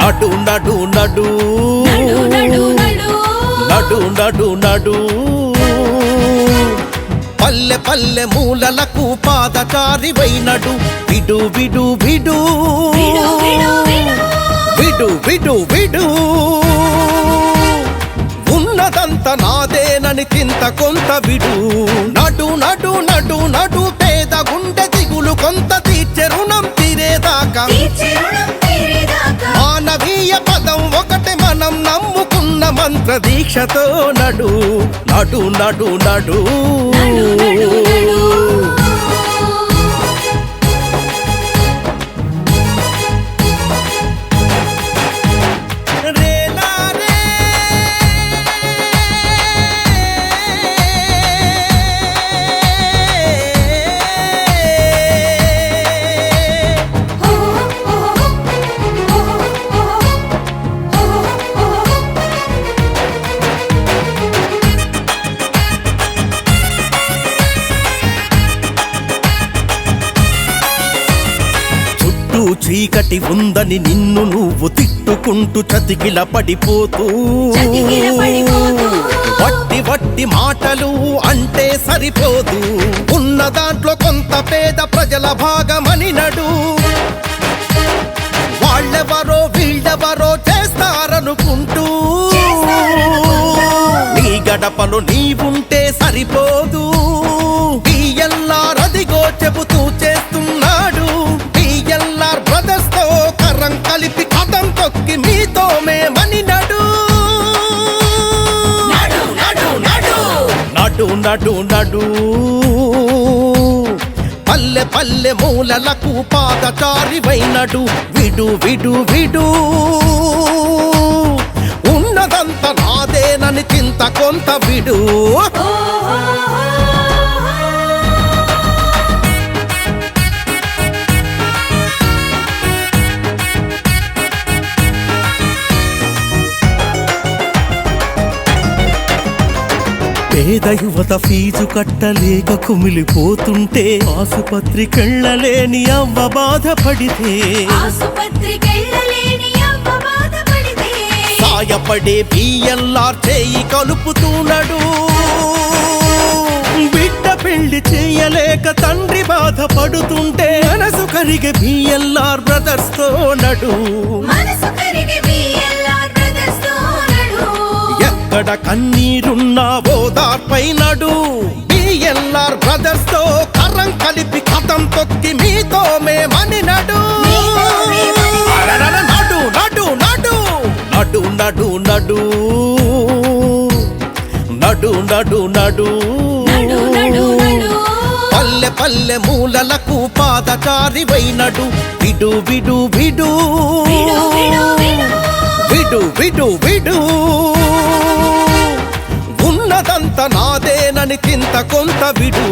నడు నడు నడు. నడు నడు నడు. పల్లె పల్లె మూలలకు పాదచారి వైనడు విడు విడు. విడు విడు విడు. ఉన్నదంత నాదేనని చింత కొంత విడు. నడు నడు నడు నడు పేద గుండె దిగులు కొంత తీర్చె రుణం తీరేదాకా. తీర్చే రుణం తీరేదాకా. మానవీయ పదం ఒకటి మనం నమ్ముకున్న మంత్ర దీక్షతో నడు నడు. నడు నడు చీకటి ఉందని నిన్ను నువ్వు తిట్టుకుంటూ చతికిల పడిపోతూ. వట్టి వట్టి మాటలు అంటే సరిపోదు. ఉన్న దాంట్లో కొంత పేద ప్రజల భాగమని నడు. వాళ్ళెవరో వీళ్ళెవరో చేస్తారనుకుంటూ. నీ గడపలో నీవుంటే సరిపోదు. నడు నడు. పల్లె పల్లె మూలలకు పాదచారివైనడు. విడు విడు విడు. ఉన్నదంత నాదేనని చింత కొంత విడు. పేద యువత ఫీజు కట్టలేక కుమిలిపోతుంటే ఆసుపత్రికెళ్ళలేని అవ్వ బాధపడితే. ఆసుపత్రికెళ్ళలేని అవ్వ బాధపడితే. సాయపడే బిఎల్ఆర్ చేయి కలుపుతున్నాడు. బిడ్డ పెళ్ళి చేయలేక తండ్రి బాధపడుతుంటే మనసు కరిగే బిఎల్ఆర్ బ్రదర్స్తో నడు. మనసు ఎక్కడ కన్నీరున్నా ఓదార్పై నడు. బిఎల్ఆర్ బ్రదర్స్తో కర్రం కలిపి కథం తొక్కి మీతో మేమని నడు. మీతో మేమని నడు. అరరర నడు నడు నడు నడు నడు. నడు నడు నడు. నడు నడు నడు. నడు పల్లె పల్లె మూలలకు పాదచారి వైనడు విడు విడు విడు. విడు విడు విడు. నాదేనని చింత కొంత విడు.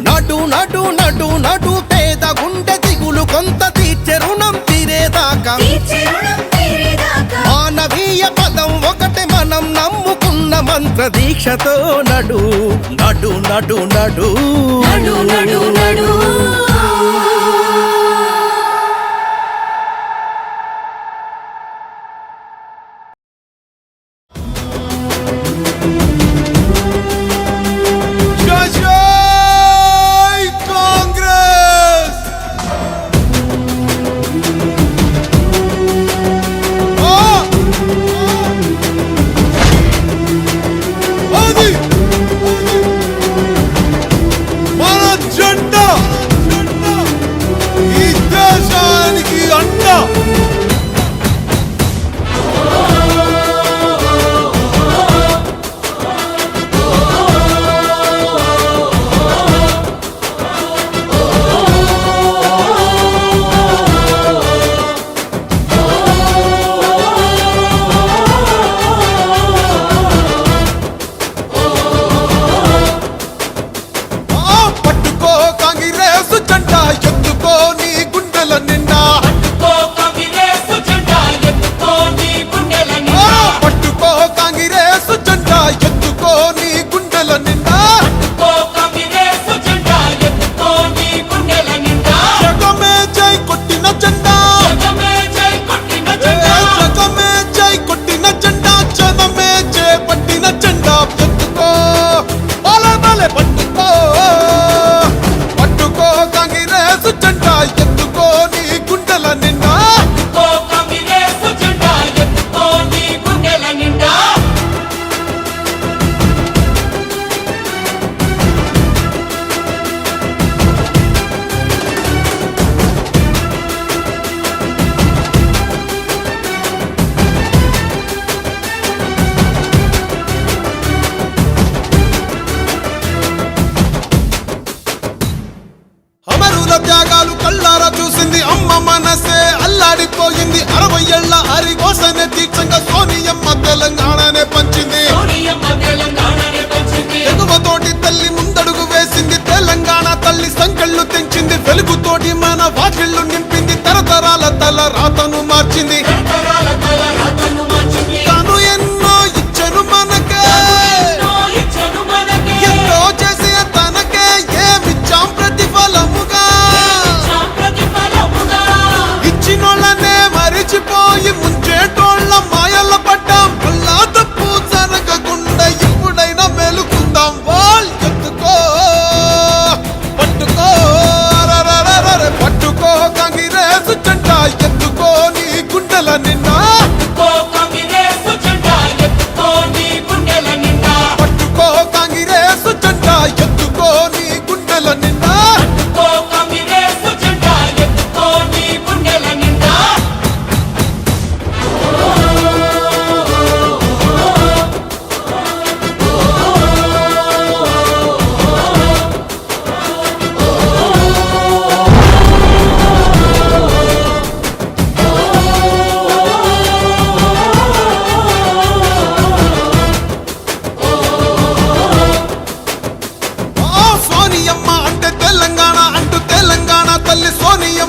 నడు నడు నడు నడు పేద గుండె దిగులు కొంత తీర్చె రుణం తీరేదాకా. తీర్చే రుణం తీరేదాకా. మానవీయ పదం ఒకటి మనం నమ్ముకున్న మంత్ర దీక్షతో నడు. నడు నడు నడు. నడు నడు నడు.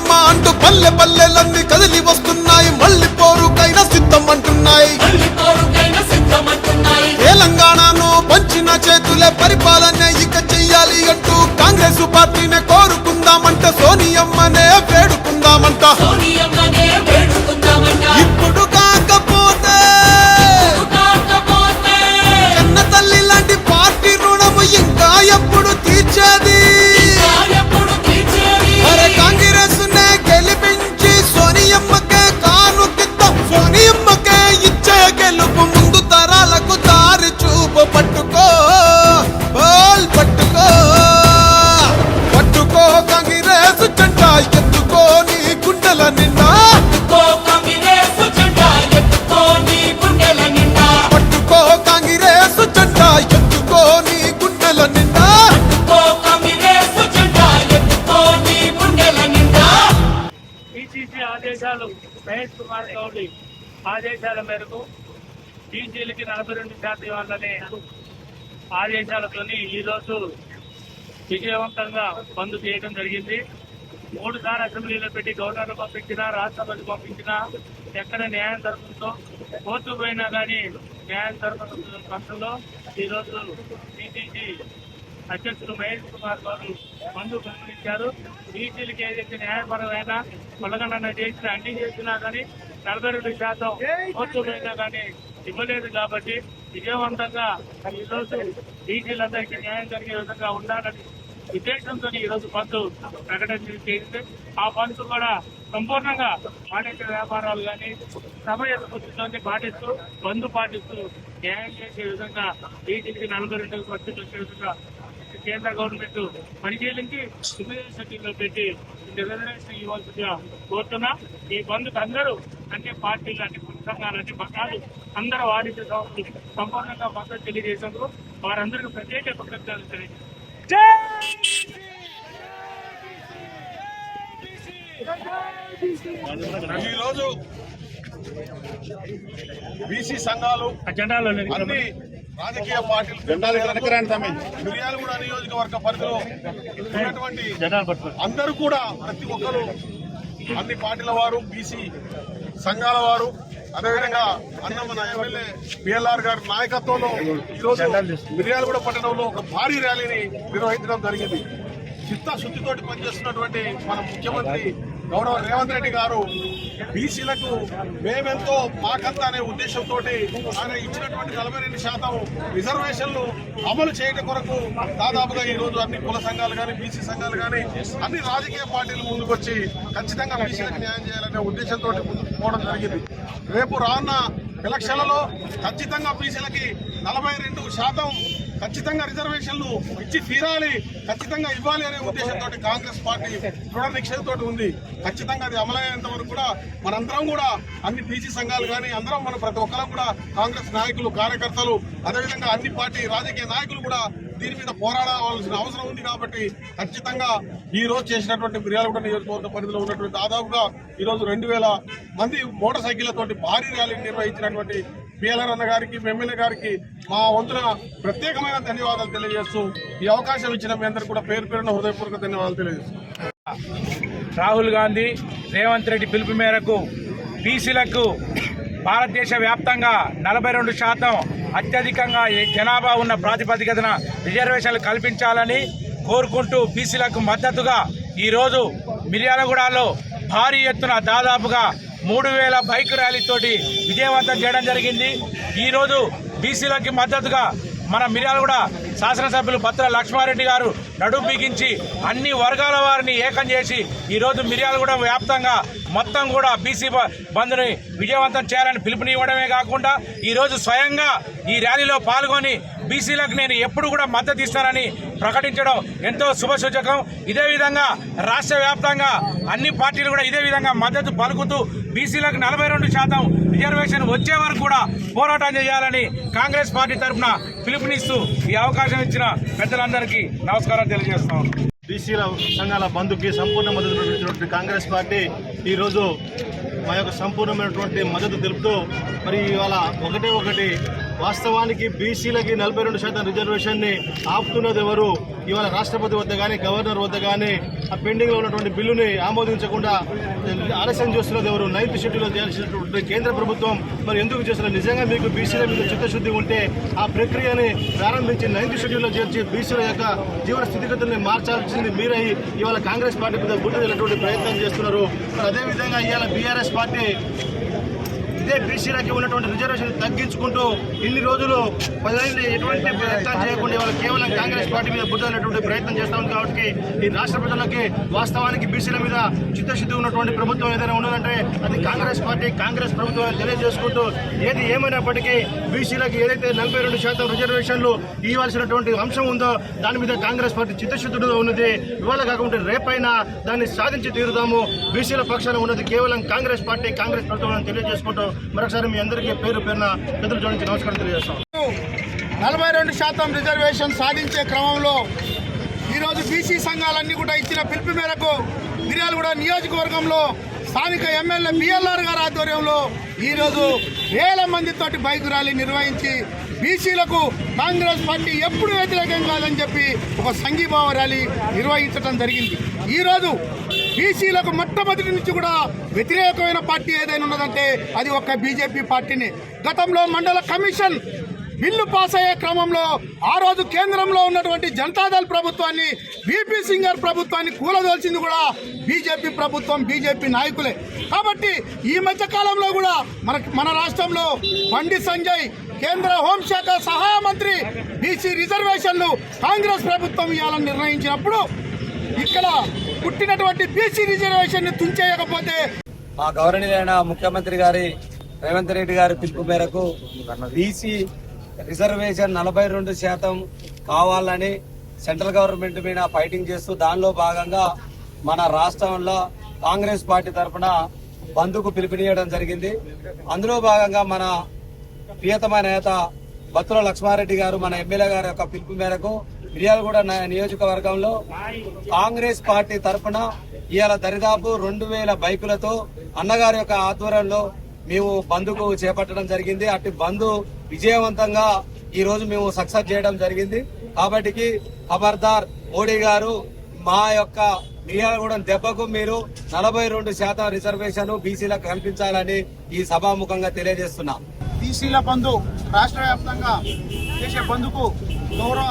సోనియమ్మ అంటూ పల్లె పల్లెలన్నీ కదిలి వస్తున్నాయి. మళ్ళీ పోరుకైన సిద్ధం అంటున్నాయి. తెలంగాణను పంచిన చేతులే పరిపాలన ఇక చెయ్యాలి అంటూ కాంగ్రెస్ పార్టీనే కోరుకుందామంట సోనియమ్మనే ఆదేశాలు మహేష్ కుమార్ గౌడి ఆదేశాల మేరకు బీసీలకి నలభై రెండు శాతం ఇవ్వాలనే ఆదేశాలతోని ఈరోజు విజయవంతంగా బంద్ చేయడం జరిగింది. మూడు సార్లు అసెంబ్లీలో పెట్టి గవర్నర్ పంపించినా రాష్ట్రపతి పంపించినా ఎక్కడ న్యాయం జరుగుతుందో కోర్టు పోయినా కానీ న్యాయం జరుగుతున్న పక్షంలో ఈరోజు బీసీసీ అధ్యక్షుడు మహేష్ కుమార్ గారు మందు పిలుపునిచ్చారు బీసీలకి ఏదైతే న్యాయపరమైన ఉల్లంఘన చేసిన అన్ని చేసినా కానీ నలభై రెండు శాతం ఓట్లు పోయినా కానీ ఇవ్వలేదు కాబట్టి విజయవంతంగా ఈరోజు బీసీలందరికీ న్యాయం జరిగే విధంగా ఉండాలని ఉద్దేశంతో ఈ రోజు ప్రకటన చేసింది ఆ బంద్ కూడా సంపూర్ణంగా వాణిజ్య వ్యాపారాలు కానీ సమయ స్ఫూర్తితోని పాటిస్తూ బంధు పాటిస్తూ న్యాయం చేసే విధంగా బీసీకి నలభై రెండు ఖర్చులు వచ్చే విధంగా కేంద్ర గవర్నమెంట్ పరిశీలించి యూనివర్సిటీలో పెట్టి రిజర్వేషన్ ఇవ్వాల్సిందిగా కోరుతున్నా ఈ బంధుకు అందరూ అన్ని పార్టీలు అన్ని సంఘాలు అన్ని పక్షాలు అందరూ వాణిజ్య సంస్థలు సంపూర్ణంగా మద్దతు తెలియజేసినందుకు వారందరికీ ప్రత్యేక కృతజ్ఞతలు తెలియజేస్తారు ఈరోజు బీసీ సంఘాలు. అన్ని రాజకీయ పార్టీలు మిర్యాలగూడ నియోజకవర్గ పరిధిలో ఉన్నటువంటి అందరూ కూడా ప్రతి ఒక్కరు అన్ని పార్టీల వారు బీసీ సంఘాల వారు అదేవిధంగా అన్న మన ఎమ్మెల్యే పిఎల్ఆర్ గారి నాయకత్వంలో ఈరోజు మిర్యాలగూడ పట్టణంలో ఒక భారీ ర్యాలీని నిర్వహించడం జరిగింది. చిత్తశుద్ధితోటి పనిచేస్తున్నటువంటి మన ముఖ్యమంత్రి గౌరవ రేవంత్ రెడ్డి గారు బీసీలకు మేమెంతో మాకంతా అనే ఉద్దేశంతో ఆయన ఇచ్చినటువంటి నలభై రెండు శాతం రిజర్వేషన్లు అమలు చేయడం కొరకు దాదాపుగా ఈ రోజు అన్ని కుల సంఘాలు కానీ బీసీ సంఘాలు కానీ అన్ని రాజకీయ పార్టీలు ముందుకొచ్చి ఖచ్చితంగా బీసీలకు న్యాయం చేయాలనే ఉద్దేశంతో ముందుకు పోవడం జరిగింది. రేపు రానున్న ఎలక్షన్లలో ఖచ్చితంగా బీసీలకి నలభై రెండు శాతం ఖచ్చితంగా రిజర్వేషన్లు ఇచ్చి తీరాలి ఖచ్చితంగా ఇవ్వాలి అనే ఉద్దేశంతో కాంగ్రెస్ పార్టీ దృఢ నిశ్చయంతో ఉంది. ఖచ్చితంగా అది అమలయ్యేంత వరకు కూడా మనందరం కూడా అన్ని బీసీ సంఘాలు కానీ అందరం మన ప్రతి ఒక్కరం కూడా కాంగ్రెస్ నాయకులు కార్యకర్తలు అదేవిధంగా అన్ని పార్టీ రాజకీయ నాయకులు కూడా దీని మీద పోరాడవలసిన అవసరం ఉంది కాబట్టి ఖచ్చితంగా ఈ రోజు చేసినటువంటి మిర్యాలగూడ నియోజకవర్గ పరిధిలో ఉన్నటువంటి దాదాపుగా ఈరోజు రెండు వేల మంది మోటార్ సైకిళ్ళతోటి భారీ ర్యాలీ నిర్వహించినటువంటి పిఎల్ఆర్ అన్న గారికి ఎమ్మెల్యే గారికి మా వంతున ప్రత్యేకమైన ధన్యవాదాలు తెలియజేస్తూ ఈ అవకాశం ఇచ్చిన మీ అందరికీ కూడా పేరు పేరున హృదయపూర్వక ధన్యవాదాలు తెలియజేస్తూ రాహుల్ గాంధీ రేవంత్ రెడ్డి పిలుపు మేరకు బీసీలకు భారతదేశ వ్యాప్తంగా నలభై రెండు శాతం అత్యధికంగా జనాభా ఉన్న ప్రాతిపదికన రిజర్వేషన్లు కల్పించాలని కోరుకుంటూ బీసీలకు మద్దతుగా ఈరోజు మిర్యాలగూడలో భారీ ఎత్తున దాదాపుగా మూడు వేల బైక్ ర్యాలీతోటి విజయవంతం చేయడం జరిగింది. ఈరోజు బీసీలకి మద్దతుగా మన మిర్యాలగూడ శాసనసభ్యులు బత్తుల లక్ష్మారెడ్డి గారు నడుం బిగించి అన్ని వర్గాల వారిని ఏకం చేసి ఈరోజు మిర్యాలగూడెం వ్యాప్తంగా మొత్తం కూడా బీసీ బంద్ని విజయవంతం చేయాలని పిలుపునివ్వడమే కాకుండా ఈరోజు స్వయంగా ఈ ర్యాలీలో పాల్గొని బీసీలకు నేను ఎప్పుడు కూడా మద్దతు ఇస్తానని ప్రకటించడం ఎంతో శుభసూచకం. ఇదే విధంగా రాష్ట్ర వ్యాప్తంగా అన్ని పార్టీలు కూడా ఇదే విధంగా మద్దతు పలుకుతూ బీసీలకు నలభై రెండు శాతం రిజర్వేషన్ వచ్చే వరకు కూడా పోరాటం చేయాలని కాంగ్రెస్ పార్టీ తరఫున పిలుపునిస్తూ ఈ అవకాశం ఇచ్చిన పెద్దలందరికీ నమస్కారం తెలియజేస్తాం బీసీల సంఘాల బంధుకి సంపూర్ణ మద్దతు ప్రకటించినటువంటి కాంగ్రెస్ పార్టీ ఈరోజు మా యొక్క సంపూర్ణమైనటువంటి మద్దతు తెలుపుతూ మరి ఇవాళ ఒకటే ఒకటి వాస్తవానికి బీసీలకి నలభై రెండు శాతం రిజర్వేషన్ని ఆపుతున్నది ఎవరు? ఇవాళ రాష్ట్రపతి వద్ద కానీ గవర్నర్ వద్ద కానీ ఆ పెండింగ్లో ఉన్నటువంటి బిల్లుని ఆమోదించకుండా ఆలస్యం చేస్తున్నది ఎవరు? నైన్త్ షెడ్యూల్లో చేయాల్సినటువంటి కేంద్ర ప్రభుత్వం. మరి ఎందుకు చేస్తున్నారు నిజంగా మీకు బీసీల మీద చిత్తశుద్ధి ఉంటే ఆ ప్రక్రియని ప్రారంభించి నైన్త్ షెడ్యూల్లో చేర్చి బీసీల యొక్క జీవన స్థితిగతుల్ని మార్చాల్సింది మీరై ఇవాళ కాంగ్రెస్ పార్టీ మీద గుర్తు ప్రయత్నం చేస్తున్నారు. మరి అదేవిధంగా ఇవాళ బీఆర్ఎస్ పార్టీ ఇదే బీసీలకి ఉన్నటువంటి రిజర్వేషన్ తగ్గించుకుంటూ ఇన్ని రోజులు పదేళ్ళు ఎటువంటి ప్రయత్నం చేయకుండా వాళ్ళు కేవలం కాంగ్రెస్ పార్టీ మీద బుద్ధమైనటువంటి ప్రయత్నం చేస్తా ఉంది కాబట్టి ఈ రాష్ట్ర ప్రజలకి వాస్తవానికి బీసీల మీద చిత్తశుద్ధి ఉన్నటువంటి ప్రభుత్వం ఏదైనా ఉన్నదంటే అది కాంగ్రెస్ పార్టీ కాంగ్రెస్ ప్రభుత్వం అని తెలియజేసుకుంటూ ఏది ఏమైనప్పటికీ బీసీలకి ఏదైతే నలభై రెండు శాతం రిజర్వేషన్లు ఇవ్వాల్సినటువంటి అంశం ఉందో దాని మీద కాంగ్రెస్ పార్టీ చిత్తశుద్ధుడుగా ఉన్నది. ఇవాళ కాకుండా రేపైనా దాన్ని సాధించి తీరుదాము. బీసీల పక్షాన ఉన్నది కేవలం కాంగ్రెస్ పార్టీ కాంగ్రెస్ ప్రభుత్వం అని తెలియజేసుకుంటూ మరొకసారి మీ అందరికీ పేరు పేరున పెద్దలు జోడించి నమస్కారం తెలియజేస్తాం. నలభై రెండు శాతం రిజర్వేషన్ సాధించే క్రమంలో ఈరోజు బీసీ సంఘాలన్నీ కూడా ఇచ్చిన పిలుపు మేరకు మిర్యాలగూడ నియోజకవర్గంలో స్థానిక ఎమ్మెల్యే బిఎల్ఆర్ గారి ఆధ్వర్యంలో ఈరోజు వేల మందితోటి బైక్ ర్యాలీ నిర్వహించి బీసీలకు కాంగ్రెస్ పార్టీ ఎప్పుడు వ్యతిరేకం కాదని చెప్పి ఒక సంఘీభావ ర్యాలీ నిర్వహించడం జరిగింది. ఈరోజు బీసీలకు మొట్టమొదటి నుంచి కూడా వ్యతిరేకమైన పార్టీ ఏదైనా ఉన్నదంటే అది ఒక్క బీజేపీ పార్టీని. గతంలో మండల కమిషన్ బిల్లు పాస్ అయ్యే క్రమంలో ఆ రోజు కేంద్రంలో ఉన్నటువంటి జనతాదళ్ ప్రభుత్వాన్ని బీపీ సింగర్ ప్రభుత్వాన్ని కూలదోల్చింది కూడా బీజేపీ ప్రభుత్వం బీజేపీ నాయకులే. కాబట్టి ఈ మధ్య కాలంలో కూడా మన మన రాష్ట్రంలో బండి సంజయ్ కేంద్ర హోంశాఖ సహాయ మంత్రి బీసీ రిజర్వేషన్లు కాంగ్రెస్ ప్రభుత్వం ఇవ్వాలని నిర్ణయించినప్పుడు ఇక్కడ పుట్టినటువంటి బీసీ రిజర్వేషన్ని తుంచేయకపోతే మా గౌరవనీయులైన ముఖ్యమంత్రి గారి రేవంత్ రెడ్డి గారి పిలుపు మేరకు బీసీ రిజర్వేషన్ నలభై రెండు శాతం కావాలని సెంట్రల్ గవర్నమెంట్ మీద ఫైటింగ్ చేస్తూ దానిలో భాగంగా మన రాష్ట్రంలో కాంగ్రెస్ పార్టీ తరఫున బంద్కు పిలుపునియడం జరిగింది. అందులో భాగంగా మన ప్రియతమ నేత బత్తుల లక్ష్మారెడ్డి గారు మన ఎమ్మెల్యే గారి యొక్క పిలుపు మేరకు మిర్యాలగూడ నియోజకవర్గంలో కాంగ్రెస్ పార్టీ తరఫున ఇవాళ దరిదాపు రెండు వేల బైకులతో అన్నగారి యొక్క ఆధ్వర్యంలో మేము బంధుకు చేపట్టడం జరిగింది. అటు బంధు విజయవంతంగా ఈ రోజు మేము సక్సెస్ చేయడం జరిగింది. కాబట్టి ఖబర్దార్ మోడీ గారు మా యొక్క మిర్యాలగూడెం దెబ్బకు మీరు నలభై రెండు శాతం రిజర్వేషన్ బీసీలకు కల్పించాలని ఈ సభాముఖంగా తెలియజేస్తున్నా. బీసీల బంధు రాష్ట్ర వ్యాప్తంగా చేసే బంధుకు గౌరవ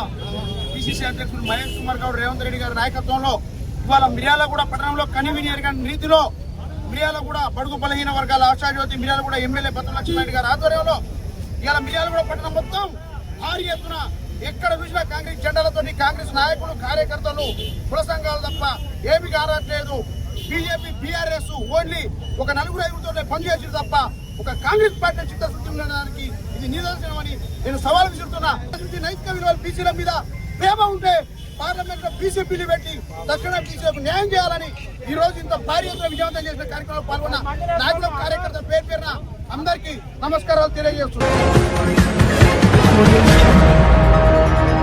పిసిసి అధ్యక్షుడు మహేష్ కుమార్ గౌడ్ రేవంత్ రెడ్డి గారి నాయకత్వంలో ఇవాళ మిర్యాలగూడ పట్టణంలో కనివినియర్ రీతిలో మిర్యాలగూడ బడుగు బలహీన వర్గాల ఆశాజ్యోతి మిర్యాలగూడ ఎమ్మెల్యే పత్ర లక్ష్మణ్ గారి ఆధ్వర్యంలో ఇవాళ మిర్యాలగూడ పట్టణం మొత్తం భారీ ఎత్తున ఎక్కడ చూసినా కాంగ్రెస్ జెండాలతో కాంగ్రెస్ నాయకులు కార్యకర్తలు కుల సంఘాలు తప్ప ఏమి కారట్లేదు బీజేపీ బీఆర్ఎస్ ఓన్లీ ఒక నలుగురు ఐదుగురితో పనిచేసింది తప్ప ఒక కాంగ్రెస్ పార్టీ చిత్తశుద్ధి ఉండడానికి ఇది నిదర్శనమని నేను సవాల్ విసురుతున్నా. నైతిక విలువలు బీసీల మీద ప్రేమ ఉంటే పార్లమెంట్లో బీసీ బిల్లు పెట్టి దక్షిణ బీసీలకు న్యాయం చేయాలని ఈ రోజు ఇంత భారీ ఎత్తున విజయవంతం చేసిన కార్యక్రమంలో పాల్గొన్న నాయకుల కార్యకర్త పేరు పేరున అందరికీ నమస్కారాలు తెలియజేస్తున్నాను.